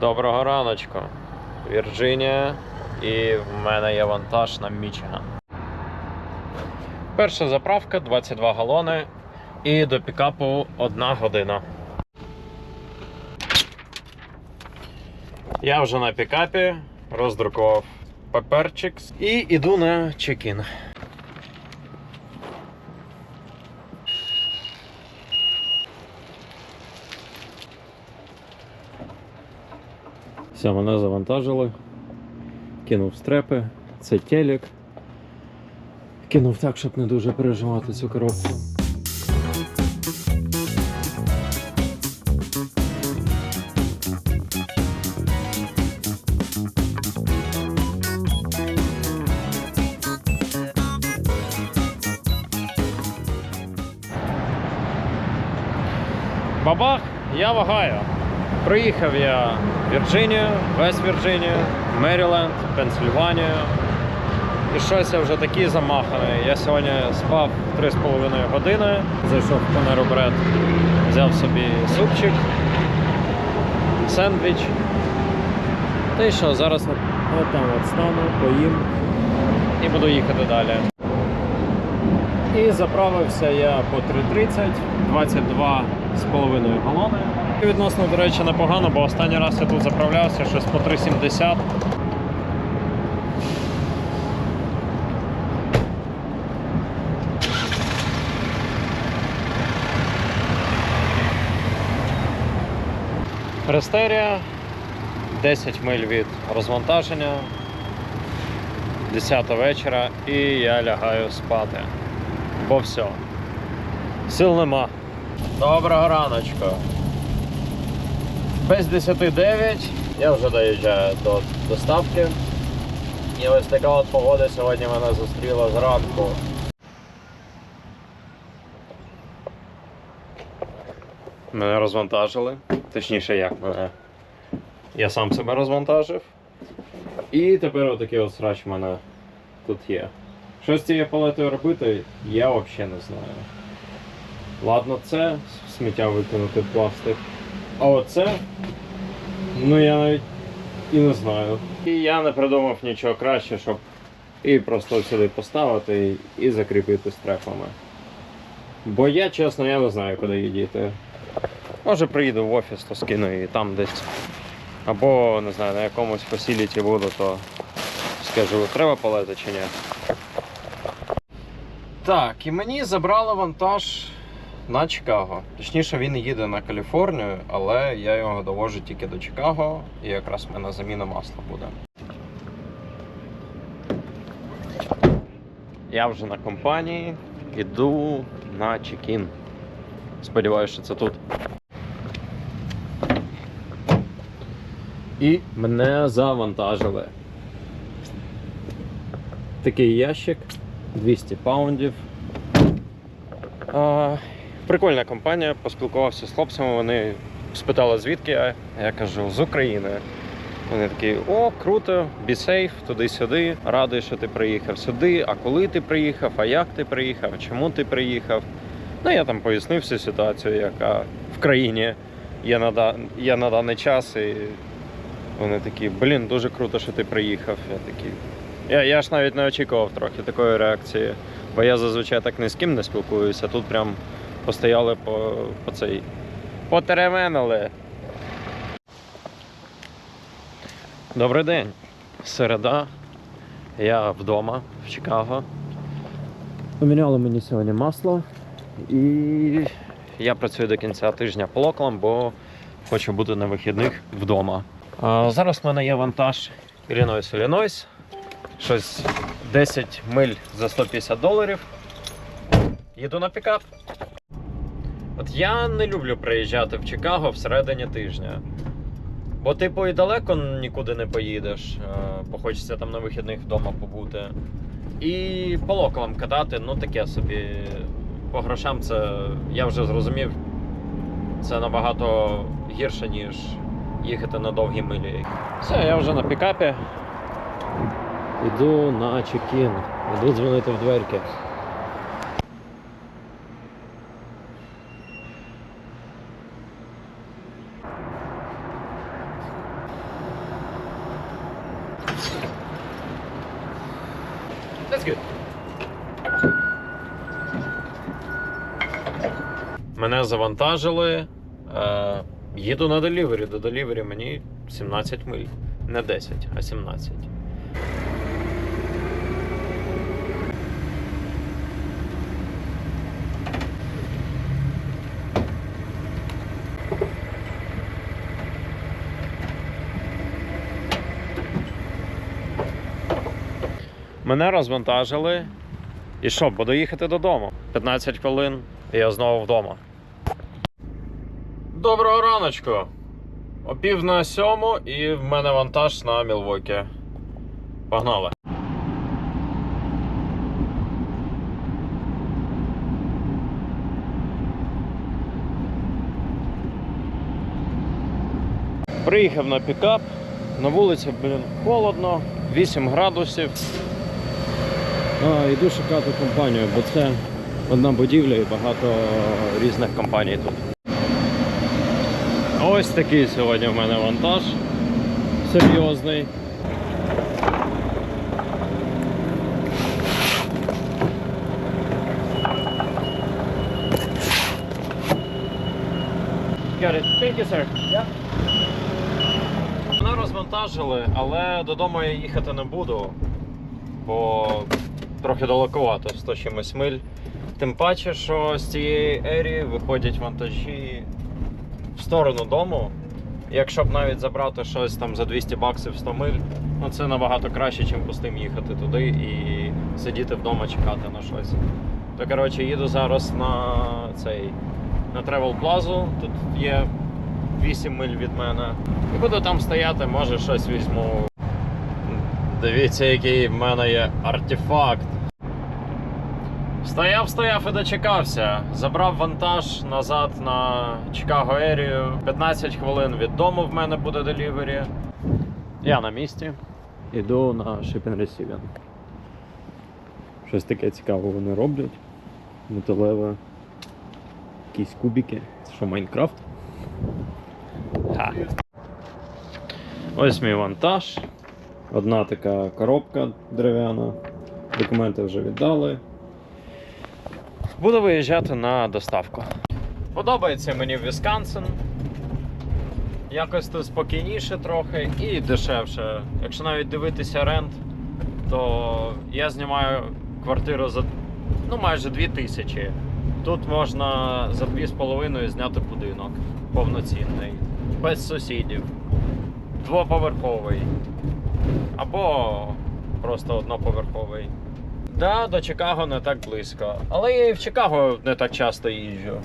Доброго раночку. Вірджинія. І в мене є вантаж на Мічиган. Перша заправка 22 галони. І до пікапу 1 година. Я вже на пікапі роздрукував паперчик і йду на чекін. Все, мене завантажили. Кинув стрепи, це телек. Кинув так, щоб не дуже переживати цю коробку. Бабах, я вагаю. Приїхав я в Вірджинію, Вест Вірджинію, Меріленд, Пенсильванію. І щось я вже такий замаханий. Я сьогодні спав 3,5 години, зайшов в Бред, взяв собі супчик, сендвіч. Та й що, зараз от там от стану, поїм і буду їхати далі. І заправився я по 3.30, 22,5 галони. Відносно, до речі, непогано, бо останній раз я тут заправлявся щось по 3,70. Рестерія 10 миль від розвантаження. 10 вечора і я лягаю спати. Бо все. Сил нема. Доброго раночку. Без 10.09 я вже доїжджаю до доставки. І ось така от погода сьогодні мене зустріла зранку. Мене розвантажили. Точніше, як мене. Я сам себе розвантажив. І тепер отакий от срач в мене тут є. Що з цією палетою робити, я взагалі не знаю. Ладно, це сміття викинути пластик. А оце, ну я навіть і не знаю. І я не придумав нічого краще, щоб і просто сюди поставити і, закріпити стрепами. Бо я, чесно, я не знаю, куди її діти. Може приїду в офіс, то скину її там десь. Або, не знаю, на якомусь фасіліті буду, то скажу, треба палети чи ні. Так, і мені забрали вантаж на Чикаго. Точніше, він їде на Каліфорнію, але я його довожу тільки до Чикаго, і якраз в мене заміна масла буде. Я вже на компанії, іду на чекін. Сподіваюся, що це тут. І мене завантажили. Такий ящик 200 паундів. Прикольна компанія, поспілкувався з хлопцями, вони спитали, звідки я. Я кажу, з України. Вони такі, о, круто, be safe, туди-сюди. Радий, що ти приїхав сюди. А коли ти приїхав, а як ти приїхав, чому ти приїхав? Ну, я там пояснив всю ситуацію, яка в країні є на, є на даний час. І вони такі, блін, дуже круто, що ти приїхав. Я такий. Я, я ж навіть не очікував трохи такої реакції. Бо я зазвичай так ні з ким не спілкуюся. Тут прям постояли по, по цей. Потеременили. Добрий день. Середа. Я вдома в Чикаго. Поміняли мені сьогодні масло. І я працюю до кінця тижня по локалам, бо хочу бути на вихідних вдома. А, зараз в мене є вантаж Іллінойс Іллінойс. Щось 10 миль за 150 доларів. Їду на пікап. От я не люблю приїжджати в Чикаго всередині тижня. Бо, типу, і далеко нікуди не поїдеш, е, бо хочеться там на вихідних вдома побути. І по локалам катати, ну таке собі. По грошам це я вже зрозумів. Це набагато гірше, ніж їхати на довгі милі. Все, я вже на пікапі. Іду на чекін. Іду дзвонити в дверки. good. Мене завантажили. Е, їду на делівері. До делівері мені 17 миль. Не 10, а 17. Мене розвантажили. І що, буду їхати додому. 15 хвилин, і я знову вдома. Доброго раночку. О пів на сьому, і в мене вантаж на Мілвокі. Погнали. Приїхав на пікап. На вулиці, блін, холодно, 8 градусів. А, йду шукати компанію, бо це одна будівля і багато різних компаній тут. Ось такий сьогодні в мене вантаж. Серйозний. Got it. Thank you, sir. Мене розвантажили, але додому я їхати не буду, бо трохи далековато 100 чимось миль. Тим паче, що з цієї ерії виходять вантажі сторону дому. Якщо б навіть забрати щось там за 200 баксів 100 миль, ну це набагато краще, ніж пустим їхати туди і сидіти вдома чекати на щось. То коротше, їду зараз на цей на Travel Plaza. Тут є 8 миль від мене. І буду там стояти, може щось візьму. Дивіться, який в мене є артефакт. Стояв, стояв і дочекався. Забрав вантаж назад на Чикаго Ерію. 15 хвилин від дому в мене буде делівері. Я на місці. Іду на Shipping Receiving. Щось таке цікаве вони роблять. Металеве. Якісь кубики. Це що, Майнкрафт? Ось мій вантаж. Одна така коробка дерев'яна. Документи вже віддали. Буду виїжджати на доставку. Подобається мені Вісконсин. Якось тут спокійніше трохи і дешевше. Якщо навіть дивитися рент, то я знімаю квартиру за ну, майже 2000. Тут можна за 2,5 зняти будинок повноцінний, без сусідів, двоповерховий або просто одноповерховий. Да, до Чикаго не так близько, але я і в Чикаго не так часто їжджу.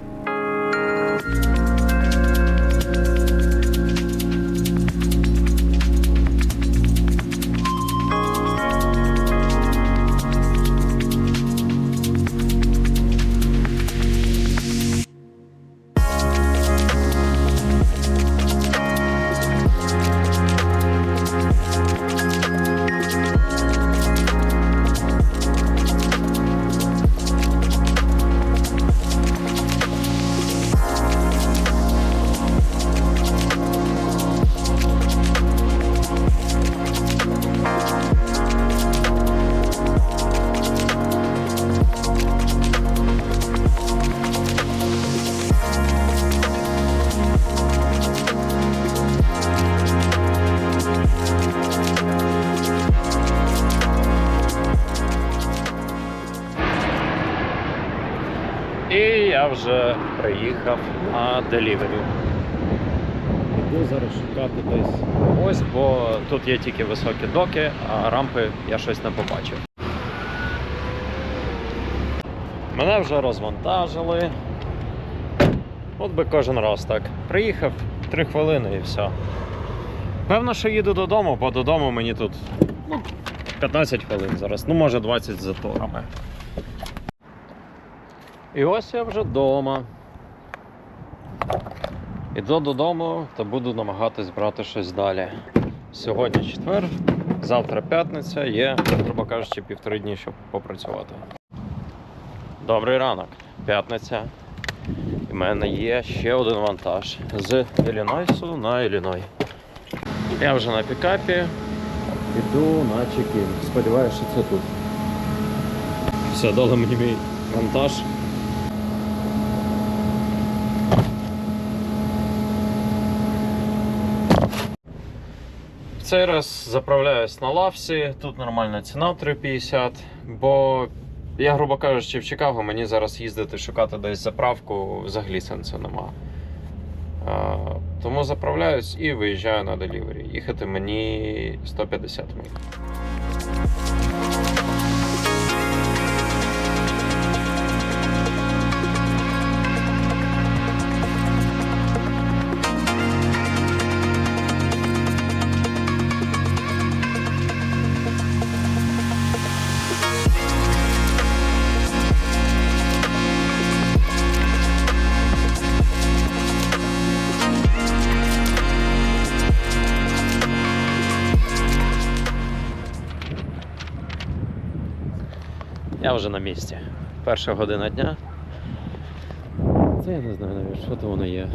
Вже приїхав на делівері. Іду зараз шукати десь ось, бо тут є тільки високі доки, а рампи я щось не побачив. Мене вже розвантажили. От би кожен раз так. Приїхав 3 хвилини і все. Певно, що їду додому, бо додому мені тут ну, 15 хвилин зараз, ну може 20 з заторами. І ось я вже вдома. Іду додому та буду намагатись брати щось далі. Сьогодні четвер, завтра п'ятниця, є, грубо кажучи, півтори дні, щоб попрацювати. Добрий ранок, п'ятниця. В мене є ще один вантаж з Іллінойсу на Ілліной. Я вже на пікапі. Іду на чекін. Сподіваюся, що це тут. Все, дали мені мій вантаж. В цей раз заправляюсь на лавсі, тут нормальна ціна 3,50, бо я, грубо кажучи, в Чикаго мені зараз їздити шукати десь заправку взагалі сенсу нема. А, тому заправляюсь і виїжджаю на делівері. Їхати мені 150 миль. Я вже на місці. Перша година дня. Це я не знаю навіть, що то воно є.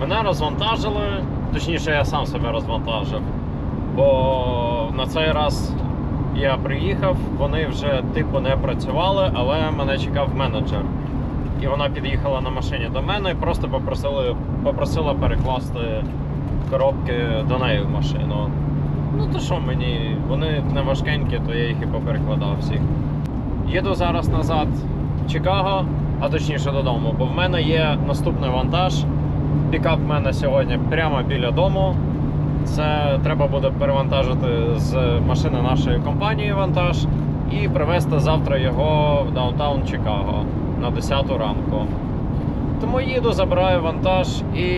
Мене розвантажили, точніше, я сам себе розвантажив. Бо на цей раз я приїхав, вони вже типу не працювали, але мене чекав менеджер. І вона під'їхала на машині до мене і просто попросили, попросила перекласти коробки до неї в машину. Ну то що мені, вони не важкенькі, то я їх і поперекладав всіх. Їду зараз назад в Чикаго, а точніше додому, бо в мене є наступний вантаж. Пікап в мене сьогодні прямо біля дому. Це треба буде перевантажити з машини нашої компанії вантаж і привезти завтра його в даунтаун Чикаго на 10 ранку. Тому їду, забираю вантаж і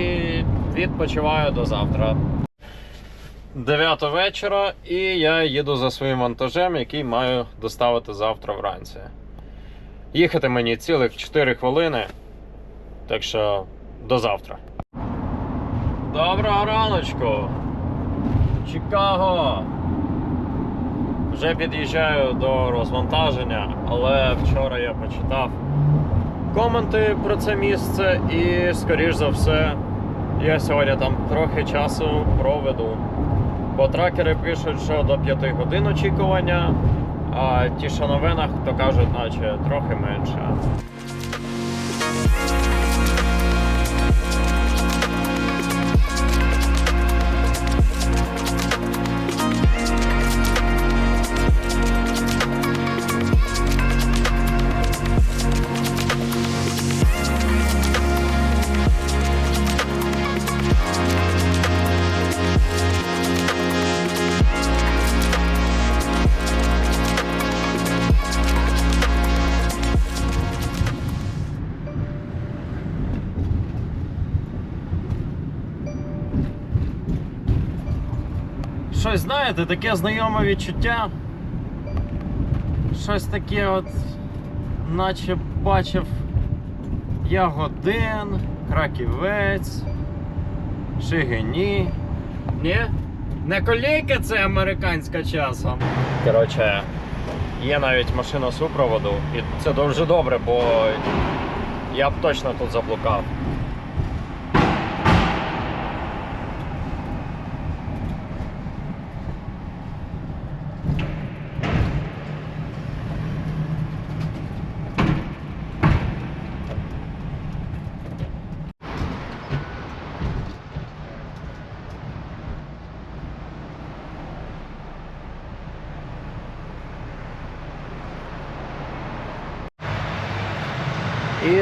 відпочиваю до завтра. 9 вечора, і я їду за своїм вантажем, який маю доставити завтра вранці. Їхати мені цілих 4 хвилини. Так що до завтра. Доброго раночку! Чикаго! Вже під'їжджаю до розвантаження, але вчора я почитав коменти про це місце і, скоріш за все, я сьогодні там трохи часу проведу. Бо тракери пишуть, що до 5 годин очікування, а ті, що хто кажуть, наче трохи менше. Щось знаєте, таке знайоме відчуття. Щось таке, от, наче бачив Ягодин, Краківець, Шигині. Ні? Не колейка це американська часом. Коротше, є навіть машина супроводу, і це дуже добре, бо я б точно тут заблукав.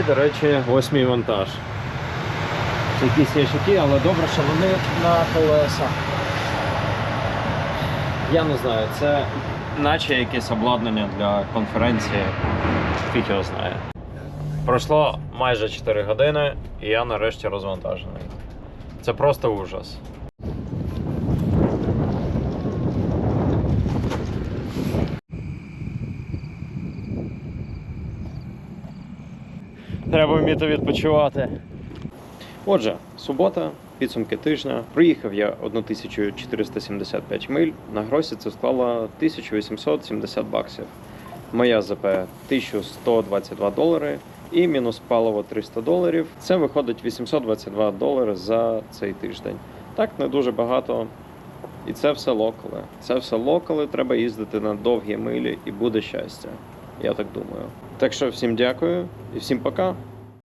До речі, ось мій вантаж. Якісь ящики, але добре, що вони на колесах. Я не знаю, це наче якесь обладнання для конференції. Фіг його знає. Пройшло майже 4 години, і я нарешті розвантажений. Це просто ужас. Треба вміти відпочивати. Отже, субота, підсумки тижня. Проїхав я 1475 миль. На гросі це склало 1870 баксів. Моя ЗП 1122 долари і мінус паливо 300 доларів. Це виходить 822 долари за цей тиждень. Так, не дуже багато. І це все локали. Це все локали, треба їздити на довгі милі і буде щастя. Я так думаю. Так що всім дякую і всім пока.